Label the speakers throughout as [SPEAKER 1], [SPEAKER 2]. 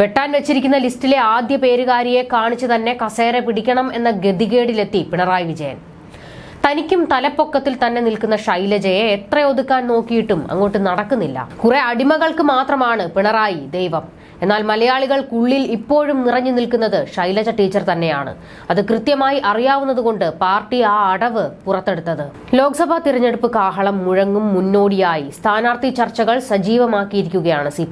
[SPEAKER 1] വെട്ടാൻ വെച്ചിരിക്കുന്ന ലിസ്റ്റിലെ ആദ്യ പേരുകാരിയെ കാണിച്ചു തന്നെ കസേര പിടിക്കണം എന്ന ഗതികേടിലെത്തി പിണറായി വിജയൻ. തനിക്കും തലപ്പൊക്കത്തിൽ തന്നെ നിൽക്കുന്ന ശൈലജയെ എത്ര ഒതുക്കാൻ നോക്കിയിട്ടും അങ്ങോട്ട് നടക്കുന്നില്ല. കുറെ അടിമകൾക്ക് മാത്രമാണ് പിണറായി ദൈവം. എന്നാൽ മലയാളികൾക്കുള്ളിൽ ഇപ്പോഴും നിറഞ്ഞു നിൽക്കുന്നത് ശൈലജ ടീച്ചർ തന്നെയാണ്. അത് കൃത്യമായി അറിയാവുന്നതുകൊണ്ട് പാർട്ടി ആ അടവ് പുറത്തെടുത്തത്. ലോക്സഭാ തിരഞ്ഞെടുപ്പ് കാഹളം മുഴങ്ങും മുന്നോടിയായി. സ്ഥാനാർത്ഥി ചർച്ചകൾ സജീവമാക്കിയിരിക്കുകയാണ് സി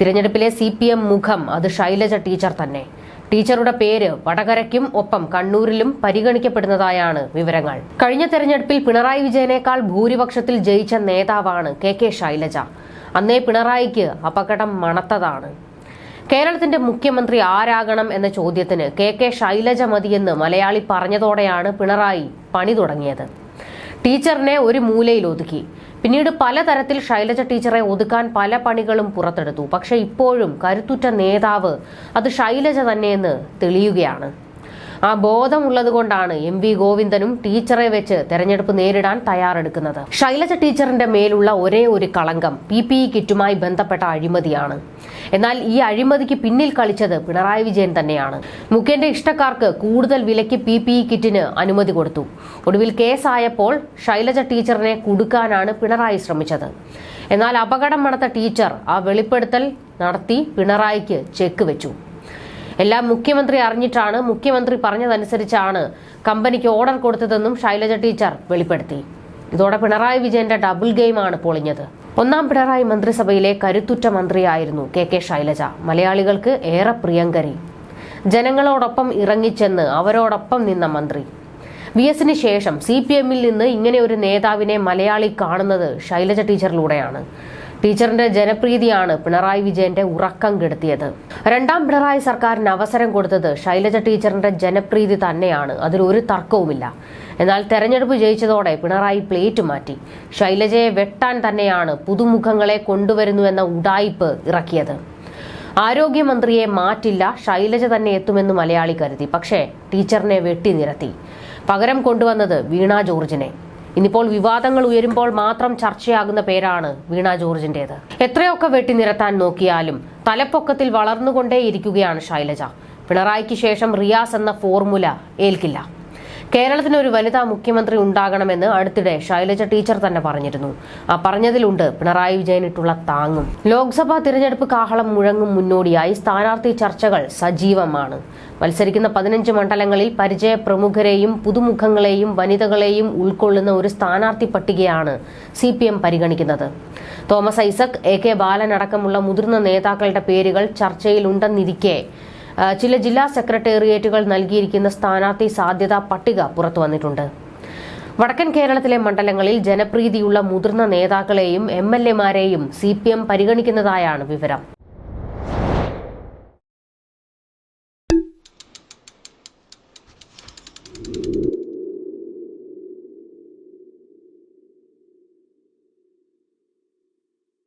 [SPEAKER 1] തിരഞ്ഞെടുപ്പിലെ സി പി എം മുഖം അത് ശൈലജ ടീച്ചർ തന്നെ. ടീച്ചറുടെ പേര് വടകരയ്ക്കും ഒപ്പം കണ്ണൂരിലും പരിഗണിക്കപ്പെടുന്നതായാണ് വിവരങ്ങൾ. കഴിഞ്ഞ തെരഞ്ഞെടുപ്പിൽ പിണറായി വിജയനേക്കാൾ ഭൂരിപക്ഷത്തിൽ ജയിച്ച നേതാവാണ് കെ കെ ശൈലജ. അന്നേ പിണറായിക്ക് അപകടം മണത്തതാണ്. കേരളത്തിന്റെ മുഖ്യമന്ത്രി ആരാകണം എന്ന ചോദ്യത്തിന് കെ കെ ശൈലജ മതിയെന്ന് മലയാളി പറഞ്ഞതോടെയാണ് പിണറായി പണി തുടങ്ങിയത്. ടീച്ചറിനെ ഒരു മൂലയിൽ ഒതുക്കി. പിന്നീട് പലതരത്തിൽ ശൈലജ ടീച്ചറെ ഒതുക്കാൻ പല പണികളും പുറത്തെടുത്തു. പക്ഷേ ഇപ്പോഴും കരുത്തുറ്റ നേതാവ് അത് ശൈലജ തന്നെയെന്ന് തെളിയുകയാണ്. ആ ബോധമുള്ളത് കൊണ്ടാണ് എം വി ഗോവിന്ദനും ടീച്ചറെ വെച്ച് തെരഞ്ഞെടുപ്പ് നേരിടാൻ തയ്യാറെടുക്കുന്നത്. ശൈലജ ടീച്ചറിന്റെ മേലുള്ള ഒരേ ഒരു കളങ്കം പി പി ഇ കിറ്റുമായി ബന്ധപ്പെട്ട അഴിമതിയാണ്. എന്നാൽ ഈ അഴിമതിക്ക് പിന്നിൽ കളിച്ചത് പിണറായി വിജയൻ തന്നെയാണ്. മുഖ്യന്റെ ഇഷ്ടക്കാർക്ക് കൂടുതൽ വിലയ്ക്ക് പി പി ഇ കിറ്റിന് അനുമതി കൊടുത്തു. ഒടുവിൽ കേസായപ്പോൾ ശൈലജ ടീച്ചറിനെ കുടുക്കാനാണ് പിണറായി ശ്രമിച്ചത്. എന്നാൽ അപകടം നടത്ത ടീച്ചർ ആ വെളിപ്പെടുത്തൽ നടത്തി പിണറായിക്ക് ചെക്ക് വെച്ചു. എല്ലാം മുഖ്യമന്ത്രി അറിഞ്ഞിട്ടാണ് മുഖ്യമന്ത്രി പറഞ്ഞതനുസരിച്ചാണ് കമ്പനിക്ക് ഓർഡർ കൊടുത്തതെന്നും ശൈലജ ടീച്ചർ വെളിപ്പെടുത്തി. ഇതോടെ പിണറായി വിജയന്റെ ഡബിൾ ഗെയിമാണ് പൊളിഞ്ഞത്. ഒന്നാം പിണറായി മന്ത്രിസഭയിലെ കരുത്തുറ്റ മന്ത്രിയായിരുന്നു കെ കെ ശൈലജ. മലയാളികൾക്ക് ഏറെ പ്രിയങ്കരി. ജനങ്ങളോടൊപ്പം ഇറങ്ങിച്ചെന്ന് അവരോടൊപ്പം നിന്ന മന്ത്രി. വി എസിന് ശേഷം സി പി എമ്മിൽ നിന്ന് ഇങ്ങനെ ഒരു നേതാവിനെ മലയാളി കാണുന്നത് ശൈലജ ടീച്ചറിലൂടെയാണ്. ടീച്ചറിന്റെ ജനപ്രീതിയാണ് പിണറായി വിജയന്റെ ഉറക്കം കെടുത്തിയത്. രണ്ടാം പിണറായി സർക്കാരിന് അവസരം കൊടുത്തത് ശൈലജ ടീച്ചറിന്റെ ജനപ്രീതി തന്നെയാണ്. അതിലൊരു തർക്കവുമില്ല. എന്നാൽ തെരഞ്ഞെടുപ്പ് ജയിച്ചതോടെ പിണറായി പ്ലേറ്റ് മാറ്റി. ശൈലജയെ വെട്ടാൻ തന്നെയാണ് പുതുമുഖങ്ങളെ കൊണ്ടുവരുന്നുവെന്ന ഉടായിപ്പ് ഇറക്കിയത്. ആരോഗ്യമന്ത്രിയെ മാറ്റില്ല ശൈലജ തന്നെ എത്തുമെന്ന് മലയാളി കരുതി. പക്ഷേ ടീച്ചറിനെ വെട്ടി നിരത്തി. പകരം കൊണ്ടുവന്നത് വീണ ജോർജിനെ. ഇനിയിപ്പോൾ വിവാദങ്ങൾ ഉയരുമ്പോൾ മാത്രം ചർച്ചയാകുന്ന പേരാണ് വീണ ജോർജിന്റേത്. എത്രയൊക്കെ വെട്ടി നിരത്താൻ നോക്കിയാലും തലപ്പൊക്കത്തിൽ വളർന്നുകൊണ്ടേയിരിക്കുകയാണ് ശൈലജ. പിണറായിക്ക് ശേഷം റിയാസ് എന്ന ഫോർമുല ഏൽക്കില്ല. കേരളത്തിന് ഒരു വനിതാ മുഖ്യമന്ത്രി ഉണ്ടാകണമെന്ന് അടുത്തിടെ ശൈലജ ടീച്ചർ തന്നെ പറഞ്ഞിരുന്നു. ആ പറഞ്ഞതിലുണ്ട് പിണറായി വിജയനിട്ടുള്ള താങ്ങും. ലോക്സഭാ തിരഞ്ഞെടുപ്പ് കാഹളം മുഴങ്ങും മുന്നോടിയായി സ്ഥാനാർത്ഥി ചർച്ചകൾ സജീവമാണ്. മത്സരിക്കുന്ന പതിനഞ്ച് മണ്ഡലങ്ങളിൽ പരിചയ പ്രമുഖരെയും പുതുമുഖങ്ങളെയും വനിതകളെയും ഉൾക്കൊള്ളുന്ന ഒരു സ്ഥാനാർത്ഥി പട്ടികയാണ് സി പി എം പരിഗണിക്കുന്നത്. തോമസ് ഐസക് എ കെ ബാലൻ അടക്കമുള്ള മുതിർന്ന നേതാക്കളുടെ പേരുകൾ ചർച്ചയിലുണ്ടെന്നിരിക്കെ ചില ജില്ലാ സെക്രട്ടേറിയറ്റുകൾ നൽകിയിരിക്കുന്ന സ്ഥാനാർത്ഥി സാധ്യതാ പട്ടിക പുറത്തു വന്നിട്ടുണ്ട്. വടക്കൻ കേരളത്തിലെ മണ്ഡലങ്ങളിൽ ജനപ്രീതിയുള്ള മുതിർന്ന നേതാക്കളെയും എം എൽ എമാരെയും സി പി എം പരിഗണിക്കുന്നതായാണ് വിവരം.